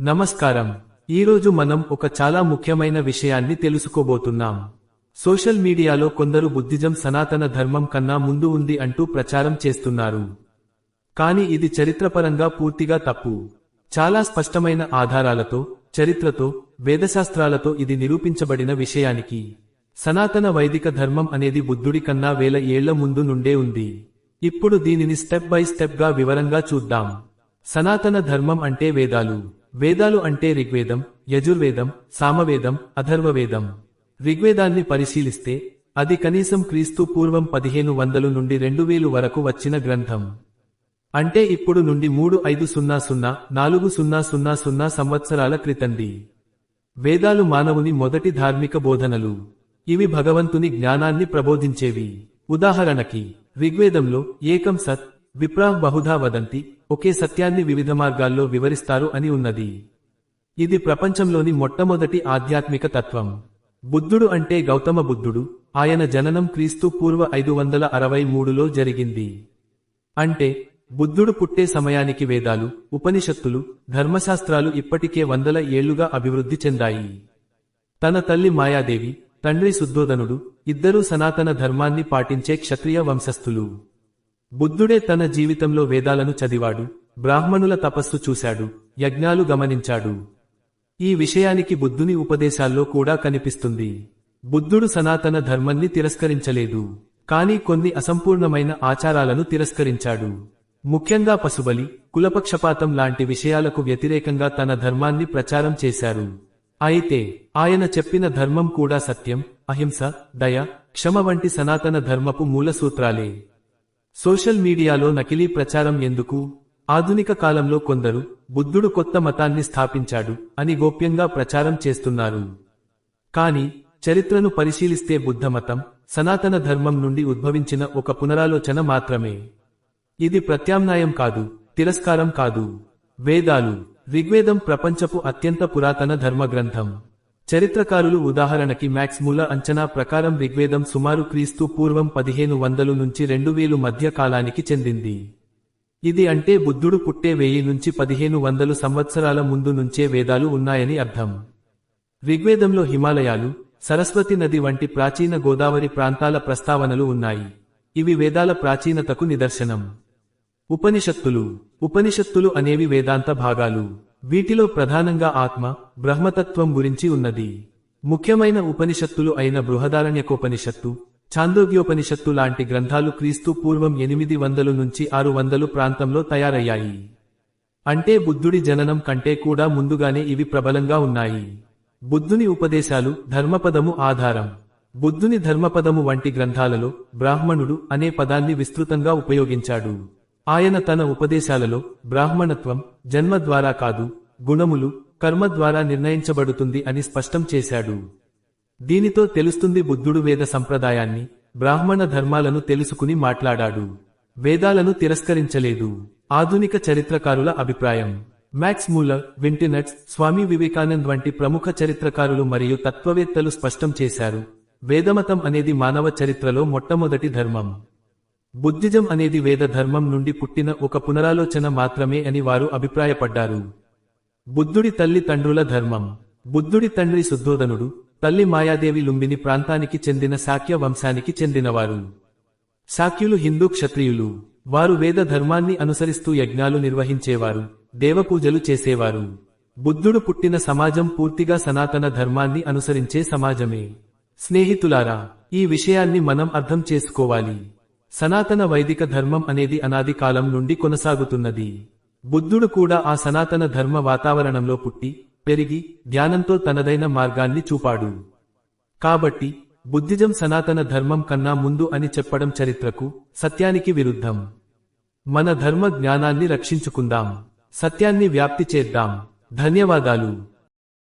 నమస్కారం. ఈరోజు మనం ఒక చాలా ముఖ్యమైన విషయాన్ని తెలుసుకోబోతున్నాం. సోషల్ మీడియాలో కొందరు బుద్ధిజం సనాతన ధర్మం కన్నా ముందు ఉంది అంటూ ప్రచారం చేస్తున్నారు. కానీ ఇది చరిత్రపరంగా పూర్తిగా తప్పు. చాలా స్పష్టమైన ఆధారాలతో చరిత్రతో వేదశాస్త్రాలతో ఇది నిరూపించబడిన విషయానికి. సనాతన వైదిక ధర్మం అనేది బుద్ధుడి కన్నా వేల ఏళ్ళ ముందు నుండే ఉంది. ఇప్పుడు దీనిని స్టెప్ బై స్టెప్గా వివరంగా చూద్దాం. సనాతన ధర్మం అంటే వేదాలు. వేదాలు అంటే ఋగ్వేదం యజుర్వేదం సామవేదం అథర్వవేదం ఋగ్వేదాన్ని పరిశీలిస్తే అది కనీసం క్రీస్తు పూర్వం పదిహేను వందలు నుండి రెండు వేలు వరకు వచ్చిన గ్రంథం. అంటే ఇప్పుడు నుండి మూడు ఐదు సున్నా సున్నా నాలుగు సున్నా సున్నా సున్నా సంవత్సరాల క్రితంది. వేదాలు మానవుని మొదటి ధార్మిక బోధనలు. ఇవి భగవంతుని జ్ఞానాన్ని ప్రబోధించేవి. ఉదాహరణకి ఋగ్వేదంలో ఏకం సత్ విప్రా బహుధా వదంతి ఒకే సత్యాన్ని వివిధ మార్గాల్లో వివరిస్తారు అని ఉన్నది. ఇది ప్రపంచంలోని మొట్టమొదటి ఆధ్యాత్మిక తత్వం. బుద్ధుడు అంటే గౌతమ బుద్ధుడు ఆయన జననం క్రీస్తు పూర్వ ఐదు వందల అరవై మూడులో జరిగింది. అంటే బుద్ధుడు పుట్టే సమయానికి వేదాలు ఉపనిషత్తులు ధర్మశాస్త్రాలు ఇప్పటికే వందల ఏళ్ళుగా అభివృద్ధి చెందాయి. తన తల్లి మాయాదేవి తండ్రి శుద్ధోదనుడు ఇద్దరూ సనాతన ధర్మాన్ని పాటించే క్షత్రియ వంశస్థులు. బుద్ధుడే తన జీవితంలో వేదాలను చదివాడు బ్రాహ్మణుల తపస్సు చూశాడు యజ్ఞాలు గమనించాడు. ఈ విషయానికి బుద్ధుని ఉపదేశాల్లో కూడా కనిపిస్తుంది. బుద్ధుడు సనాతన ధర్మాన్ని తిరస్కరించలేదు కానీ కొన్ని అసంపూర్ణమైన ఆచారాలను తిరస్కరించాడు. ముఖ్యంగా పశుబలి కులపక్షపాతం లాంటి విషయాలకు వ్యతిరేకంగా తన ధర్మాన్ని ప్రచారం చేశారు. అయితే ఆయన చెప్పిన ధర్మం కూడా సత్యం అహింస దయ క్షమ వంటి సనాతన ధర్మపు మూల సూత్రాలే సోషల్ మీడియాలో నకిలీ ప్రచారం ఎందుకు? ఆధునిక కాలంలో కొందరు బుద్ధుడు కొత్త మతాన్ని స్థాపించాడు అని గోప్యంగా ప్రచారం చేస్తున్నారు. కాని చరిత్రను పరిశీలిస్తే బుద్ధమతం సనాతన ధర్మం నుండి ఉద్భవించిన ఒక పునరాలోచన మాత్రమే. ఇది ప్రత్యామ్నాయం కాదు తిరస్కారం కాదు. వేదాలు ఋగ్వేదం ప్రపంచపు అత్యంత పురాతన ధర్మగ్రంథం. చరిత్రకారులు ఉదాహరణకి మ్యాక్స్ మూల అంచనా ప్రకారం ఋగ్వేదం సుమారు క్రీస్తు పూర్వం పదిహేను వందలు నుంచి రెండు వేలు మధ్య కాలానికి చెందింది. ఇది అంటే బుద్ధుడు పుట్టే వెయ్యి నుంచి పదిహేను వందలు సంవత్సరాల ముందు నుంచే వేదాలు ఉన్నాయని అర్థం. ఋగ్వేదంలో హిమాలయాలు సరస్వతి నది వంటి ప్రాచీన గోదావరి ప్రాంతాల ప్రస్తావనలు ఉన్నాయి. ఇవి వేదాల ప్రాచీనతకు నిదర్శనం. ఉపనిషత్తులు. ఉపనిషత్తులు అనేవి వేదాంత భాగాలు. వీటిలో ప్రధానంగా ఆత్మ బ్రహ్మతత్వం గురించి ఉన్నది. ముఖ్యమైన ఉపనిషత్తులు అయిన బృహదారణ్యకోపనిషత్తు ఛాందోగ్యోపనిషత్తు లాంటి గ్రంథాలు క్రీస్తు పూర్వం ఎనిమిది వందలు నుంచి ఆరు వందలు ప్రాంతంలో తయారయ్యాయి. అంటే బుద్ధుడి జననం కంటే కూడా ముందుగానే ఇవి ప్రబలంగా ఉన్నాయి. బుద్ధుని ఉపదేశాలు ధర్మపదము ఆధారం. బుద్ధుని ధర్మపదము వంటి గ్రంథాలలో బ్రాహ్మణుడు అనే పదాన్ని విస్తృతంగా ఉపయోగించాడు. ఆయన తన ఉపదేశాలలో బ్రాహ్మణత్వం జన్మ ద్వారా కాదు గుణములు కర్మ ద్వారా నిర్ణయించబడుతుంది అని స్పష్టం చేశాడు. దీనితో తెలుస్తుంది బుద్ధుడు వేద సంప్రదాయాన్ని బ్రాహ్మణ ధర్మాలను తెలుసుకుని మాట్లాడాడు. వేదాలను తిరస్కరించలేదు. ఆధునిక చరిత్రకారుల అభిప్రాయం. మ్యాక్స్ మూలర్ వింటినట్స్ స్వామి వివేకానంద్ వంటి ప్రముఖ చరిత్రకారులు మరియు తత్వవేత్తలు స్పష్టం చేశారు. వేదమతం అనేది మానవ చరిత్రలో మొట్టమొదటి ధర్మం. బుద్ధిజం అనేది వేద ధర్మం నుండి పుట్టిన ఒక పునరాలోచన మాత్రమే అని వారు అభిప్రాయపడ్డారు. బుద్ధుడి తల్లి తండ్రుల ధర్మం. బుద్ధుడి తండ్రి శుద్ధోదనుడు తల్లి మాయాదేవి లుంబిని ప్రాంతానికి చెందిన శాక్య వంశానికి చెందినవారు. శాక్యులు హిందూ క్షత్రియులు. వారు వేద ధర్మాన్ని అనుసరిస్తూ యజ్ఞాలు నిర్వహించేవారు దేవపూజలు చేసేవారు. బుద్ధుడు పుట్టిన సమాజం పూర్తిగా సనాతన ధర్మాన్ని అనుసరించే సమాజమే. స్నేహితులారా ఈ విషయాన్ని మనం అర్థం చేసుకోవాలి. సనాతన వైదిక ధర్మం అనేది అనాది కాలం నుండి కొనసాగుతున్నది. బుద్ధుడు కూడా ఆ సనాతన ధర్మ వాతావరణంలో పుట్టి పెరిగి ధ్యానంతో తనదైన మార్గాన్ని చూపాడు. కాబట్టి బుద్ధిజం సనాతన ధర్మం కన్నా ముందు అని చెప్పడం చరిత్రకు సత్యానికి విరుద్ధం. మన ధర్మ జ్ఞానాన్ని రక్షించుకుందాం. సత్యాన్ని వ్యాప్తి చేద్దాం. ధన్యవాదాలు.